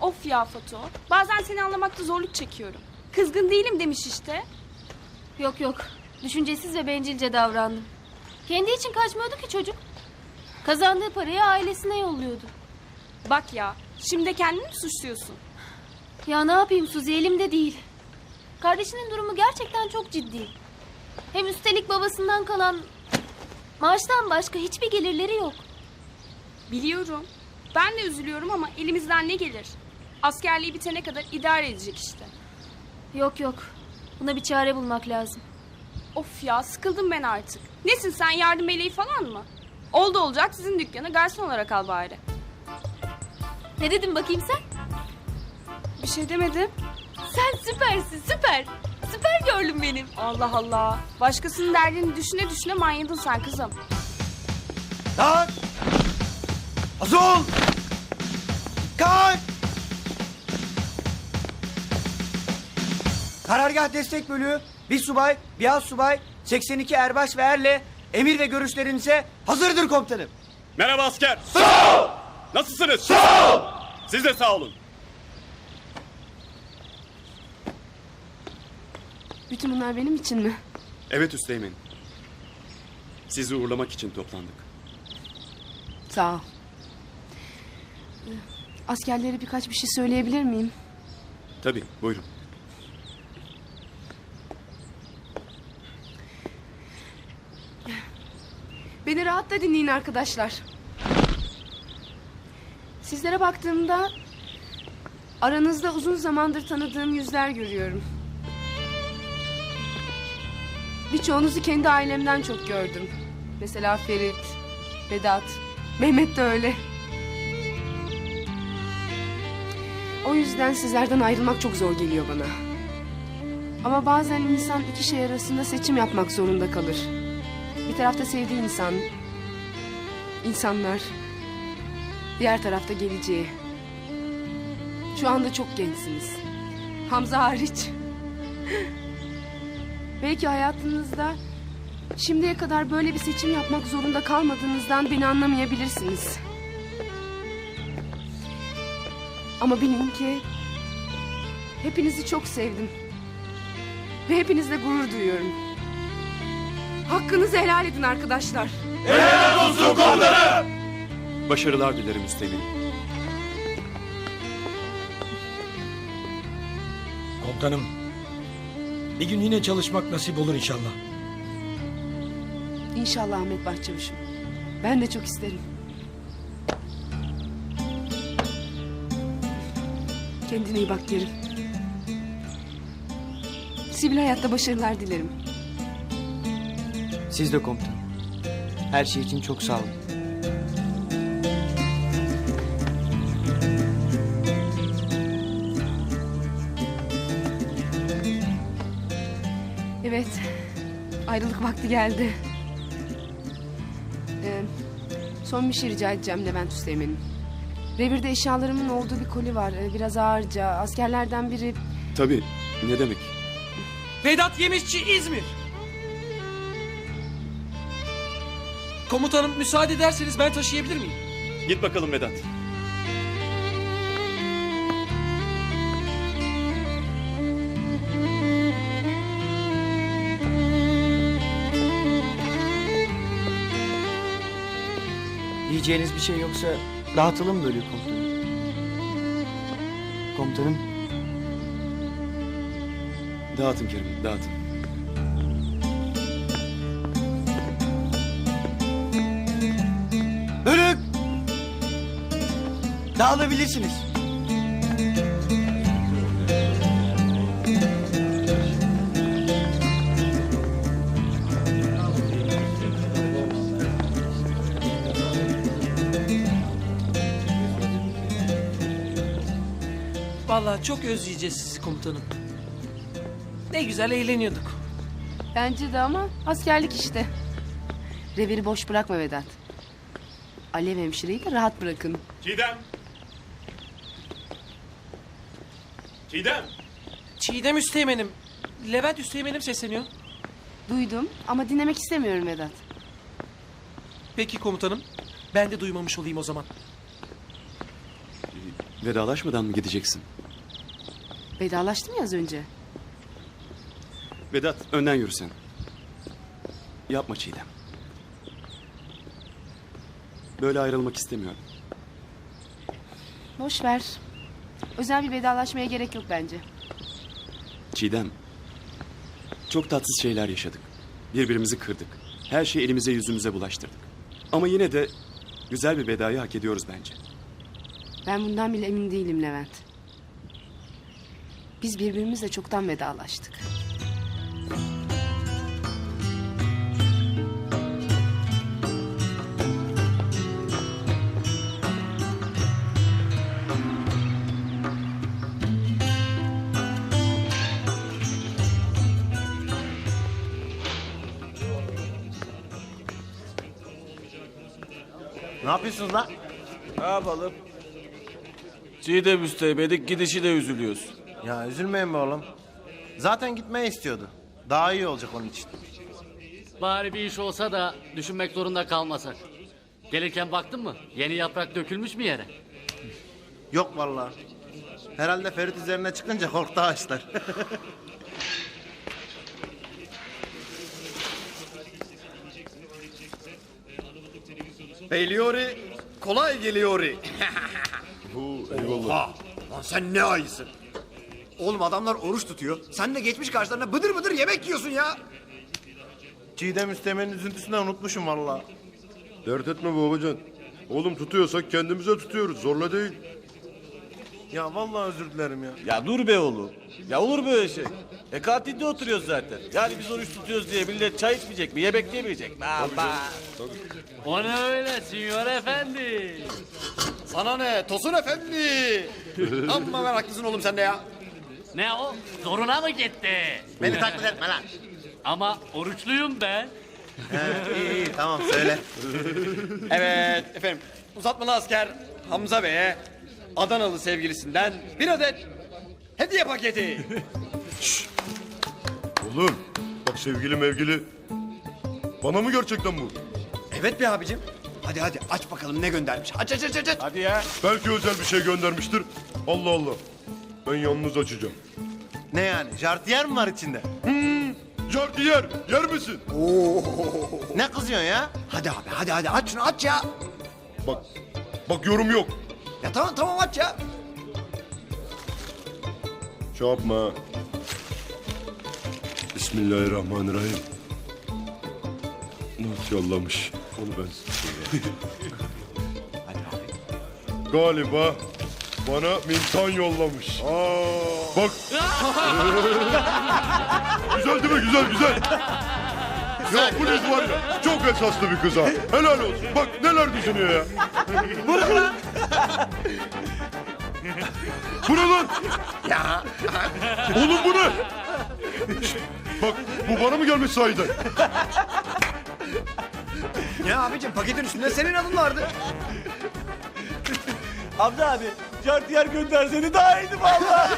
Of ya Fato. Bazen seni anlamakta zorluk çekiyorum. Kızgın değilim demiş işte. Yok yok. Düşüncesiz ve bencilce davrandım. Kendi için kaçmıyordu ki çocuk. Kazandığı parayı ailesine yolluyordu. Bak ya. Şimdi de kendini mi suçluyorsun? Ya ne yapayım Suzi elimde değil. Kardeşinin durumu gerçekten çok ciddi. Hem üstelik babasından kalan maaştan başka hiçbir gelirleri yok. Biliyorum. Ben de üzülüyorum ama elimizden ne gelir? Askerliği bitene kadar idare edecek işte. Yok yok. Buna bir çare bulmak lazım. Of ya sıkıldım ben artık. Nesin sen yardım meleği falan mı? Oldu olacak sizin dükkana garson olarak al bari. Ne dedin bakayım sen? Bir şey demedim. Sen süpersin süper. Süper gördün benim. Allah Allah. Başkasının derdini düşüne düşüne manyadın sen kızım. Lan! Azul! Kalk! Karargah Destek Bölüğü, bir subay, bir az subay, 82 erbaş ve erle emir ve görüşlerinize hazırdır komutanım. Merhaba asker. Sağ ol. Nasılsınız? Sağ ol. Siz de sağ olun. Bütün bunlar benim için mi? Evet Üsteğmen. Sizi uğurlamak için toplandık. Sağ ol. Askerlere birkaç bir şey söyleyebilir miyim? Tabii buyurun. Beni rahatla dinleyin arkadaşlar. Sizlere baktığımda aranızda uzun zamandır tanıdığım yüzler görüyorum. Birçoğunuzu kendi ailemden çok gördüm. Mesela Ferit, Vedat, Mehmet de öyle. O yüzden sizlerden ayrılmak çok zor geliyor bana. Ama bazen insan iki şey arasında seçim yapmak zorunda kalır. Bir tarafta sevdiği insan, insanlar. Diğer tarafta geleceği. Şu anda çok gençsiniz. Hamza hariç. Belki hayatınızda şimdiye kadar böyle bir seçim yapmak zorunda kalmadığınızdan beni anlamayabilirsiniz. Ama bilin ki hepinizi çok sevdim. Ve hepinizle gurur duyuyorum. Hakkınızı helal edin arkadaşlar. Başarılar dilerim Üsteğmen. Komutanım. Bir gün yine çalışmak nasip olur inşallah. İnşallah Ahmet Bahçavuş'um. Ben de çok isterim. Kendine iyi bak Kerim. Sivil hayatta başarılar dilerim. Siz de komutanım. Her şey için çok sağ olun. Evet. Ayrılık vakti geldi. Ee, son bir şey rica edeceğim Levent Üsteğmen'im. Revirde eşyalarımın olduğu bir koli var. Ee, biraz ağırca. Askerlerden biri Tabii. Ne demek? Vedat Yemişçi İzmir. Komutanım müsaade ederseniz ben taşıyabilir miyim? Git bakalım Vedat. Yiyeceğiniz bir şey yoksa dağıtalım bölüğü komutanım. Komutanım, Dağıtın Kerim, dağıtın. Dağılabilirsiniz. Vallahi çok özleyeceğiz sizi komutanım. Ne güzel eğleniyorduk. Bence de ama askerlik işte. Reviri boş bırakma Vedat. Alev hemşireyi de rahat bırakın. Çiğdem. Çiğdem. Çiğdem Üsteğmen'im. Levent Üsteğmen'im sesleniyor. Duydum ama dinlemek istemiyorum Vedat. Peki komutanım. Ben de duymamış olayım o zaman. Vedalaşmadan mı gideceksin? Vedalaştım ya az önce. Vedat önden yürüsen. Yapma Çiğdem. Böyle ayrılmak istemiyorum. Boş ver. Özel bir vedalaşmaya gerek yok bence. Çiğdem. Çok tatsız şeyler yaşadık. Birbirimizi kırdık. Her şeyi elimize yüzümüze bulaştırdık. Ama yine de güzel bir vedayı hak ediyoruz bence. Ben bundan bile emin değilim Levent. Biz birbirimizle çoktan vedalaştık. Ne yapıyorsunuz lan? Ne yapalım? Çiğdem üstemedik gidişi de üzülüyoruz. Ya üzülmeyin be oğlum. Zaten gitmeyi istiyordu. Daha iyi olacak onun için. Bari bir iş olsa da düşünmek zorunda kalmasak. Gelirken baktın mı? Yeni yaprak dökülmüş mü yere? Yok vallahi. Herhalde Ferit üzerine çıkınca korktu ağaçlar. Beyliori kolay geliyor. Eyvallah. Lan sen ne ayısın? Oğlum adamlar oruç tutuyor. Sen de geçmiş karşılarına bıdır bıdır yemek yiyorsun ya. Çiğdem üstemenin üzüntüsünden unutmuşum vallahi. Dert etme babacan. Oğlum tutuyorsak kendimize tutuyoruz. Zorla değil. Ya vallahi özür dilerim ya. Ya dur be oğlum. Ya olur böyle şey. E kantin'de oturuyoruz zaten. Yani biz oruç tutuyoruz diye millet çay içmeyecek mi? Yemek yemeyecek mi? Allah. O ne öyle sinyor efendi? Sana ne Tosun Efendi? Amma meraklısın oğlum sen de ya. Ne o? Zoruna mı gitti? Beni taklit etme lan. Ama oruçluyum ben. He, iyi iyi tamam söyle. Evet efendim uzatmalı asker Hamza Bey'e Adanalı sevgilisinden bir adet hediye paketi. Oğlum bak sevgili mevgili. Bana mı gerçekten bu? Evet be abicim. Hadi hadi aç bakalım ne göndermiş. Aç aç aç aç. Hadi ya. Belki özel bir şey göndermiştir. Allah Allah. Ben yalnız açacağım. Ne yani? Jartiyer mi var içinde? Jarti yer. Yer misin? Ne kızıyorsun ya? Hadi abi hadi hadi aç şunu aç ya. Bak. Bak yorum yok. Ya tamam tamam aç ya. Ha. Bismillahirrahmanirrahim. Not yollamış. Onu ben size Galiba bana mintan yollamış. Bak. güzel değil mi? Güzel güzel. Ya bu kız var ya çok esaslı bir kız ha. Helal olsun. Bak neler düşünüyor ya. Bırak lan. Bu ne lan? Ya Oğlum bu ne? Şşt, Bak bu bana mı gelmiş sahiden? ya abicim paketin üstünde senin adın vardı. Hamza abi Jartiyer gönderseni daha iyiydi valla.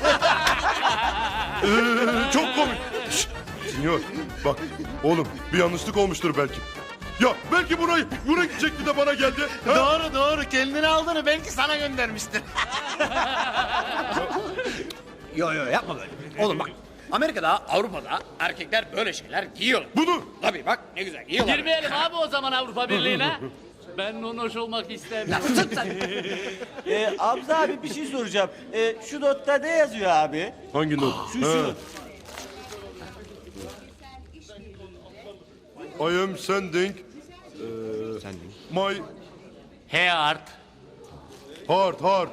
Ee, çok komik. Şşt, Sinyor bak oğlum bir yanlışlık olmuştur belki. Ya belki burayı buraya gidecekti de bana geldi. Ha? Doğru doğru kendini aldığını belki sana göndermiştir. Yo yo yapma böyle. Oğlum bak Amerika'da Avrupa'da erkekler böyle şeyler giyiyor. Bunu Tabii bak ne güzel giyiyorlar. Girmeyelim abi o zaman Avrupa Birliği'ne. Ben nonoş olmak istemiyorum. Ee, Hamza abi bir şey soracağım. Ee, şu notta ne yazıyor abi? Hangi not? Şu şu. I am sending my Heart. heart heart.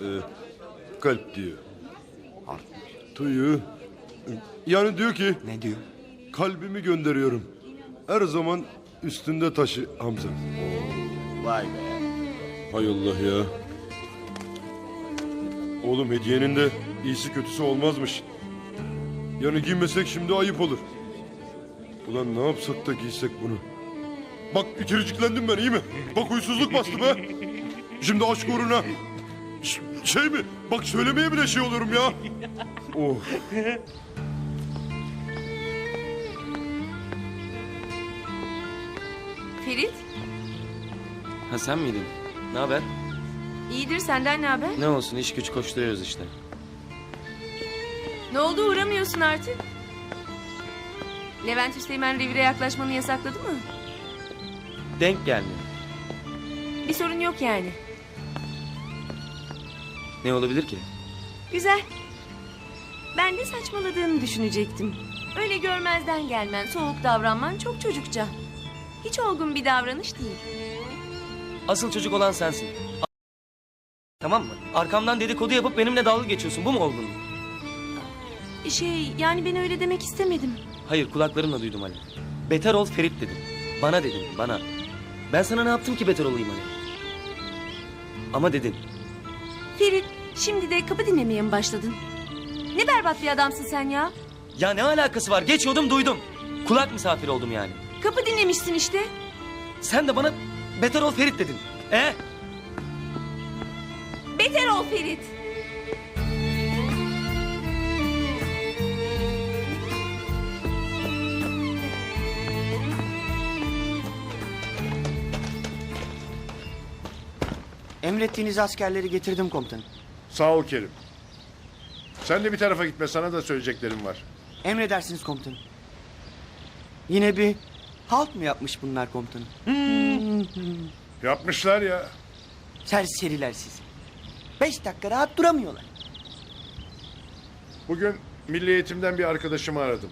Ee, kalp diyor. To you. Yani diyor ki Ne diyor? kalbimi gönderiyorum. Her zaman üstünde taşı Hamza. Vay be. Hay Allah ya. Oğlum hediyenin de iyisi kötüsü olmazmış. Yani giymesek şimdi ayıp olur. Ulan ne yapsak da giysek bunu? Bak içericiklendim ben iyi mi? Bak huysuzluk bastı be. Şimdi aşk uğruna. Ş- şey mi? Bak söylemeye bile şey olurum ya. Oh. Ferit Ha sen miydin? Ne haber? İyidir senden ne haber? Ne olsun iş güç koşturuyoruz işte. Ne oldu uğramıyorsun artık? Levent Üsteğmen revire yaklaşmanı yasakladı mı? Denk gelmiyor. Bir sorun yok yani. Ne olabilir ki? Güzel. Ben de saçmaladığını düşünecektim. Öyle görmezden gelmen, soğuk davranman çok çocukça. Hiç olgun bir davranış değil. Asıl çocuk olan sensin. Tamam mı? Arkamdan dedikodu yapıp benimle dalga geçiyorsun. Bu mu olgunluk? Şey, yani ben öyle demek istemedim. Hayır kulaklarımla duydum Ali. Beter ol Ferit dedim. Bana dedin bana. Ben sana ne yaptım ki beter olayım Ali? Ama dedin. Ferit, şimdi de kapı dinlemeye mi başladın? Ne berbat bir adamsın sen ya. Ya ne alakası var? Geçiyordum duydum. Kulak misafiri oldum yani. Kapı dinlemişsin işte. Sen de bana beter ol Ferit dedin. E? Beter ol Ferit. Emrettiğiniz askerleri getirdim komutanım. Sağ ol Kerim. Sen de bir tarafa gitme sana da söyleyeceklerim var. Emredersiniz komutanım. Yine bir halt mı yapmış bunlar komutanım? Yapmışlar ya. Serseriler sizi. Beş dakika rahat duramıyorlar. Bugün Milli Eğitim'den bir arkadaşımı aradım.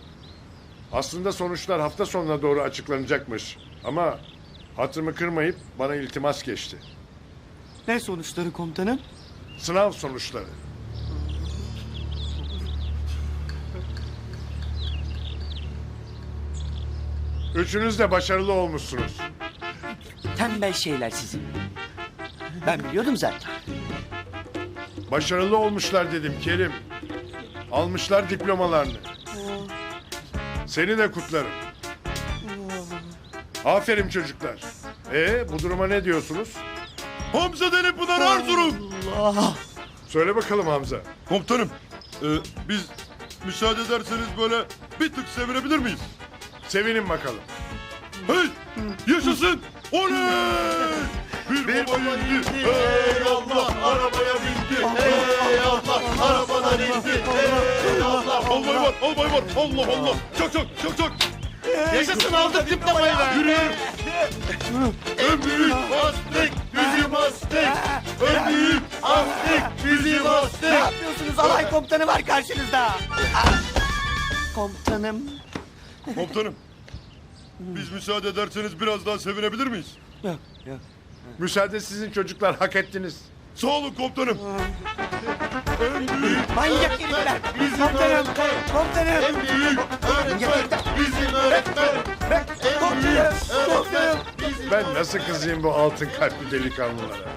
Aslında sonuçlar hafta sonuna doğru açıklanacakmış. Ama hatırımı kırmayıp bana iltimas geçti. Ne sonuçları komutanım? Sınav sonuçları. Üçünüz de başarılı olmuşsunuz. Tembel şeyler sizin. Ben biliyordum zaten. Başarılı olmuşlar dedim Kerim. Almışlar diplomalarını. Seni de kutlarım. Aferin çocuklar. Ee, bu duruma ne diyorsunuz? Hamza Deli Pınar Erzurum. Söyle bakalım Hamza. Komutanım, e, biz müsaade ederseniz böyle bir tık sevinebilir miyiz? Sevinin bakalım. Hey, yaşasın! Oley! Bir, baba indi, hey Allah, arabaya bindi, hey Allah, arabadan indi, hey Allah. Albay var, albay var, Allah Allah, çak çak, çak çak. Yaşasın aldık diplomayı be. Yürüyün. En büyük astik bizim astik. En büyük astik bizim Ne yapıyorsunuz? Alay komutanı var karşınızda. Ah! Komutanım. Komutanım, biz müsaade ederseniz biraz daha sevinebilir miyiz? Yok yok. Müsaade sizin çocuklar hak ettiniz. Sağ olun komutanım. En büyük Manyak herifler. Komutanım. Komutanım. En büyük öğretmen bizim öğretmen. Komutanım. Komutanım. Ben nasıl kızayım bu altın kalpli delikanlılara?